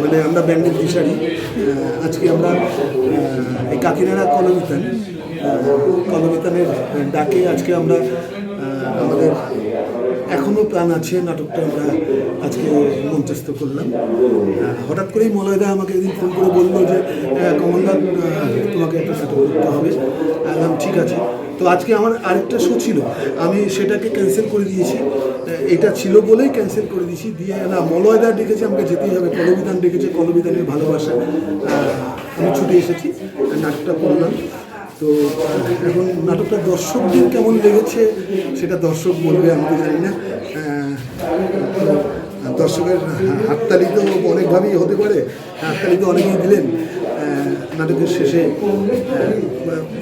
মানে আমরা ব্যান্ডের দিশারি আজকে আমরা এই কাকিনাড়া কলমিতান কলমিতানের ডাকে আজকে আমরা আমাদের প্রাণ আছে, নাটকটা আমরা আজকে মঞ্চস্থ করলাম। হঠাৎ করেই মলয়দা আমাকে একদিন ফোন করে বলল যে কমলদা তোমাকে একটা নাটক করতে হবে। আমি ঠিক আছে। তো আজকে আমার আরেকটা শো ছিল। আমি সেটাকে ক্যান্সেল করে দিয়েছি। এটা ছিল বলেই ক্যান্সেল করে দিয়েছি। দিয়ে না, মলয়দা ডেকেছে, আমাকে যেতেই হবে। কলবিধান ডেকেছে, কলবিধানের ভালোবাসা। আমি ছুটে এসেছি, নাটকটা করলাম। তো এখন নাটকটা দর্শকদের কেমন লেগেছে সেটা দর্শক বলবে, আমি তো জানি না। দর্শকের হাততালি তো অনেকভাবেই হতে পারে, হাততালি তো অনেকেই দিলেন। নাটকের শেষে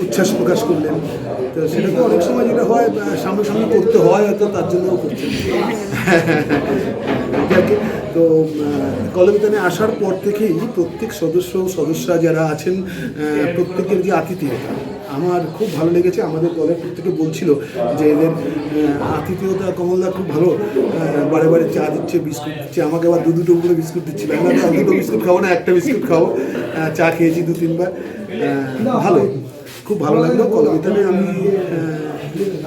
উচ্ছ্বাস প্রকাশ করলেন। তো সেটা তো অনেক সময় যেটা হয় সামনাসামনি করতে হয়, হয়তো তার জন্যও করছেন। তো কলমিতানে আসার পর থেকেই প্রত্যেক সদস্য সদস্যরা যারা আছেন প্রত্যেকের যে আতিথেয়তা আমার খুব ভালো লেগেছে আমাদের দলের প্রত্যেকে বলছিল যে এদের আতিথেয়তা কমলদা খুব ভালো বারে বারে চা দিচ্ছে বিস্কুট দিচ্ছে আমাকে আবার দু দুটো করে বিস্কুট দিচ্ছিল আমি বললাম, দুটো বিস্কুট খাব না একটা বিস্কুট খাব। চা খেয়েছি দু তিনবার। ভালো খুব ভালো লাগল। কলমিতানে আমি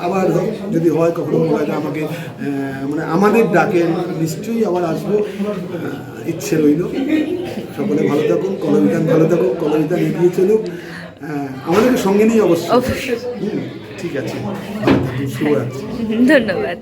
আবার যদি হয় কখনো মনে আমাকে মানে আমাদের ডাকে নিশ্চয়ই আবার আসব। ইচ্ছে রইল। সকলে ভালো থাকুন কলবিতান ভালো থাকুক কলবিতান এগিয়ে চলুক। আমাদেরকে সঙ্গে নিয়ে অবশ্যই। ঠিক আছে। শুভরাত্রি। ধন্যবাদ।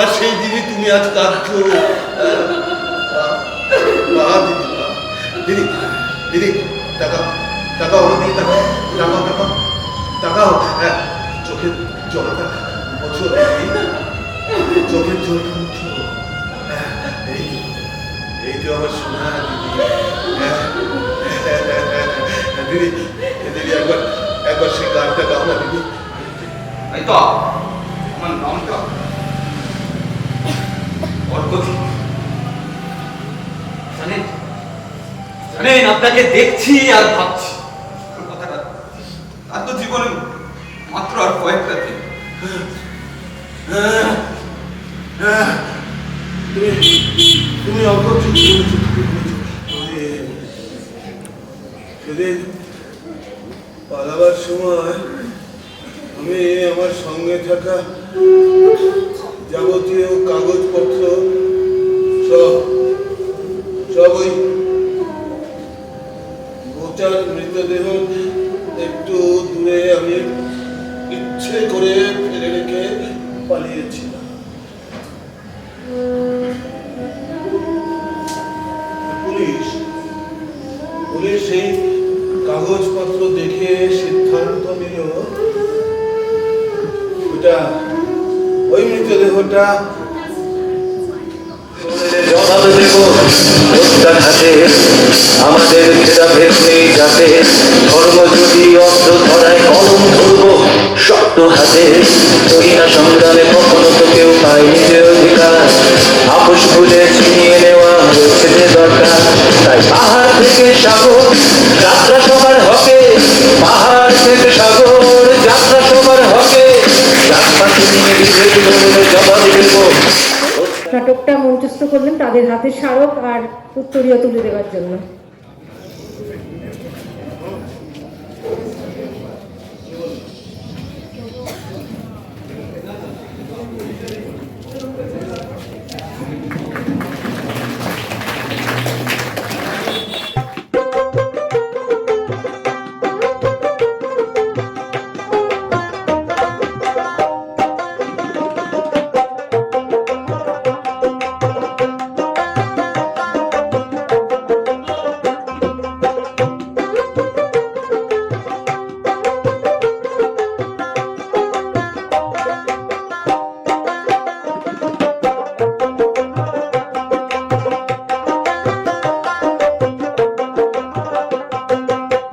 আর সেই দিনই তুমি আজ কাঁদছ মা দিদি দিদি দিদি টাকা টাকা দিদি টাকা টাকা টাকা হ্যাঁ চোখের জলটা বছর চোখের জলটা মুছো। হ্যাঁ, এই তো আমার সোনা দিদি। হ্যাঁ, দিদি দিদি একবার একবার সেই গানটা গাও দিদি। তো আমার নামটা অর্কজি জানেন জানেন আপনাকে দেখছি আর ভাবছি। কথাটা আর তো জীবনে মাত্র আর কয়েকটা দিন। হ্যাঁ, হ্যাঁ, তুমি সেদিন পালাবার সময় আমি আমার সঙ্গে থাকা যাবতীয় কাগজপত্র সব সব ওই বোচার মৃতদেহ একটু দূরে আমি ইচ্ছে করে ফেলে রেখে পালিয়েছিলাম। পুলিশ সেই কাগজপত্র দেখে সিদ্ধান্ত ওই মৃতদেহটা জবাব দেব প্রত্যাঘাতে আমাদের ভেদাভেদ নেই যাতে ধর্ম যদি অস্ত্র ধরায় কলম ধরব শক্ত হাতে চহিনা সংগ্রামে কখনো তো কেউ পায়নি যে অধিকার আপোষ ভুলে ছিনিয়ে নেওয়া হয়েছে যে দরকার তাই পাহাড় থেকে সাগর যাত্রা সবার নাটকটা মঞ্চস্থ করলেন তাদের হাতে স্মারক আর উত্তরীয় তুলে দেওয়ার জন্য।